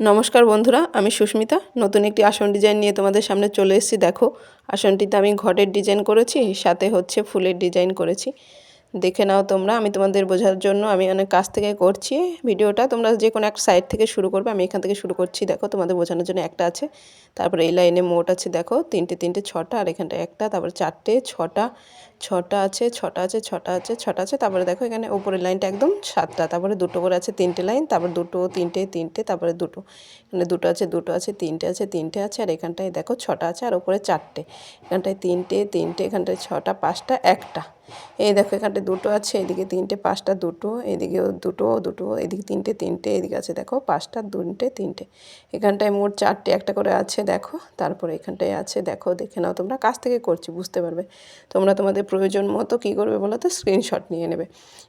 নমস্কার বন্ধুরা, আমি সুস্মিতা। নতুন একটি আসন ডিজাইন নিয়ে তোমাদের সামনে চলে এসেছি। দেখো, আসনটিতে আমি ঘটের ডিজাইন করেছি, সাথে হচ্ছে ফুলের ডিজাইন করেছি। দেখে নাও তোমরা, আমি তোমাদের বোঝার জন্য আমি অনেক কাছ থেকে করছি। ভিডিওটা তোমরা যে কোনো একটা সাইড থেকে শুরু করবে, আমি এখান থেকে শুরু করছি। দেখো, তোমাদের বোঝানোর জন্য একটা আছে। তারপরে এই লাইনে মোট আছে, দেখো, তিনটে তিনটে, ছটা, আর এখানটা একটা, তারপরে চারটে, ছটা ছটা আছে ছটা আছে ছটা আছে ছটা আছে, তারপরে দেখো এখানে উপরের লাইনটা একদম সাতটা, তারপরে দুটো করে আছে তিনটে লাইন, তারপর দুটো, তিনটে তিনটে, তারপরে দুটো। এখানে দুটো আছে দুটো আছে, তিনটে আছে তিনটে আছে, আর এখানটায় দেখো ছটা আছে, আর ওপরে চারটে। এখানটায় তিনটে তিনটে, এখানটায় ছটা, পাঁচটা, একটা। এই দেখো এখানটায় দুটো আছে, এদিকে তিনটে, পাঁচটা দুটো, এদিকেও দুটো দুটো, এদিকে তিনটে তিনটে, এদিকে আছে দেখো, পাঁচটা তিনটে তিনটে। এখানটায় মোট চারটে, একটা করে আছে দেখো, তারপরে এখানটায় আছে দেখো, দেখে নাও তোমরা কাছ থেকে করছি, বুঝতে পারবে। তোমরা তোমাদের প্রয়োজন মতো কী করবে বলো তো স্ক্রিনশট নিয়ে নেবে।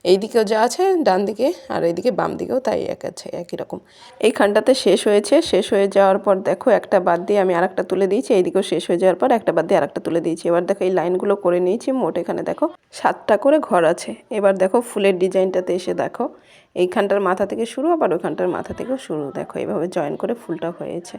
এই দিকেও যা আছে, ডান দিকে, আর এইদিকে বাম দিকেও তাই এক আছে, একই রকম। এইখানটাতে শেষ হয়েছে, শেষ হয়ে যাওয়ার পর দেখো, একটা বাদ দিয়ে আমি আরেকটা তুলে দিয়েছি, এইদিকেও শেষ হয়ে যাওয়ার পর একটা বাদ দিয়ে আরেকটা তুলে দিয়েছি। এবার দেখো, এই লাইনগুলো করে নিয়েছি, মোট এখানে দেখো, সাতটা করে ঘর আছে। এবার দেখো ফুলের ডিজাইনটাতে এসে দেখো। এইখানটার মাথা থেকে শুরু, আবার ওইখানটার মাথা থেকেও শুরু। দেখো এইভাবে জয়েন করে ফুলটা হয়েছে।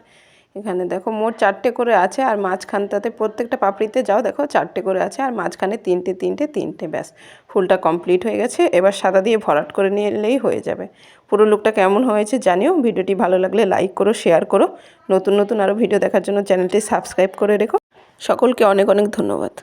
এখানে দেখো মোট চারটে করে আছে, আর মাঝখানটাতে প্রত্যেকটা পাপড়িতে যাও, দেখো চারটে করে আছে, আর মাঝখানে তিনটে তিনটে তিনটে, ব্যাস। ফুলটা কমপ্লিট হয়ে গেছে। এবার সাদা দিয়ে ভরাট করে নিলেই হয়ে যাবে। পুরো লুকটা কেমন হয়েছে জানিও। ভিডিওটি ভালো লাগলে লাইক করো শেয়ার করো। নতুন নতুন আরও ভিডিও দেখার জন্য চ্যানেলটি সাবস্ক্রাইব করে রেখো। সকলকে অনেক অনেক ধন্যবাদ।